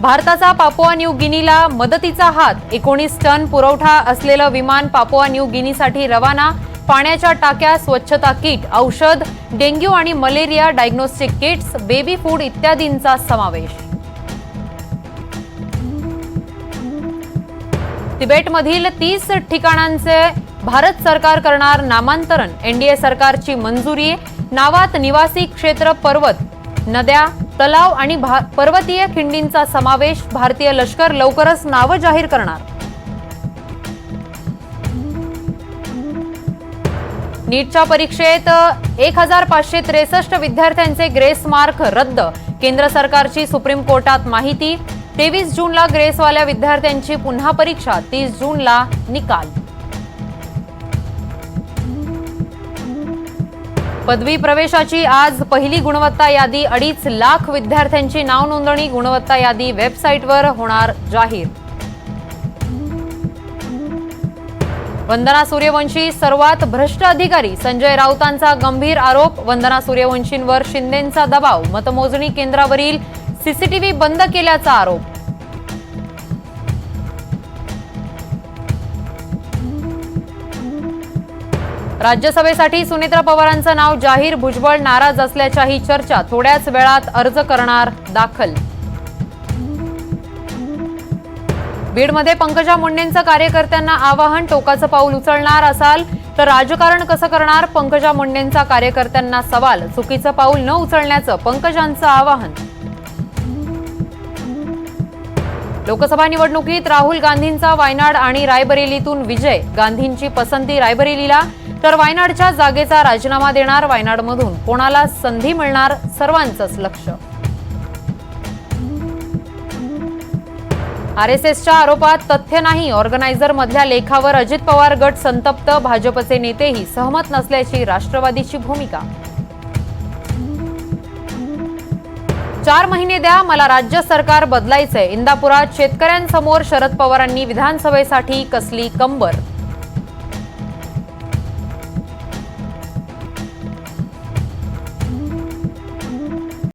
भारताचा Papua new गिनीला मदतीचा हात. एकोणीस टन पुरवठा असलेलं विमान पापुआ न्यू गिनीसाठी रवाना. पाण्याच्या टाक्या स्वच्छता किट औषध डेंग्यू आणि malaria diagnostic kits baby food इत्यादींचा समावेश. तिबेटमधील तीस ठिकाणांचे भारत सरकार करणार नामांतरण. एनडीए सरकारची मंजुरी. नावात निवासी क्षेत्र पर्वत. नद्या तलाव आणि भा- पर्वतीय खिंडींचा समावेश भारतीय लष्कर लवकरच नावं जाहीर करणार. नीटच्या परीक्षेत एक हजार पाचशे त्रेसष्ट विद्यार्थ्यांचे ग्रेस मार्क रद्द. केंद्र सरकारची सुप्रीम कोर्टात माहिती तेवीस जूनला ग्रेसवाल्या विद्यार्थ्यांची पुन्हा परीक्षा तीस जूनला निकाल. पदवी प्रवेशाची आज पहिली गुणवत्ता यादी अडीच लाख विद्यार्थ्यांची नाव नोंदणी गुणवत्ता यादी वेबसाईटवर होणार जाहीर. वंदना सूर्यवंशी सर्वात भ्रष्ट अधिकारी संजय राऊतांचा गंभीर आरोप वंदना सूर्यवंशींवर शिंदेंचा दबाव मतमोजणी केंद्रावरील सीसीटीव्ही बंद केल्याचा आरोप. राज्यसभेसाठी सुनेत्रा पवारांचं नाव जाहीर भुजबळ नाराज असल्याच्याही चर्चा थोड्याच वेळात अर्ज करणार दाखल. बीडमध्ये पंकजा मुंडेंचं कार्यकर्त्यांना आवाहन टोकाचं पाऊल उचलणार असाल तर राजकारण कसं करणार? पंकजा मुंडेंचा कार्यकर्त्यांना सवाल चुकीचं पाऊल न उचलण्याचं पंकजांचं आवाहन. लोकसभा निवडणुकीत राहुल गांधींचा वायनाड आणि रायबरेलीतून विजय. गांधींची पसंती रायबरेलीला. तर वायनाडच्या जागेचा राजीनामा देणार वायनाडमधून. कोणाला संधी मिळणार सर्वांचंच लक्ष. आरएसएसच्या आरोपात तथ्य नाही. ऑर्गनायझर मधल्या लेखावर अजित पवार गट संतप्त. भाजपचे नेतेही सहमत नसल्याची राष्ट्रवादीची भूमिका. चार महिने द्या मला राज्य सरकार बदलायचंय. इंदापुरात शेतकऱ्यांसमोर शरद पवारांनी विधानसभेसाठी कसली कंबर?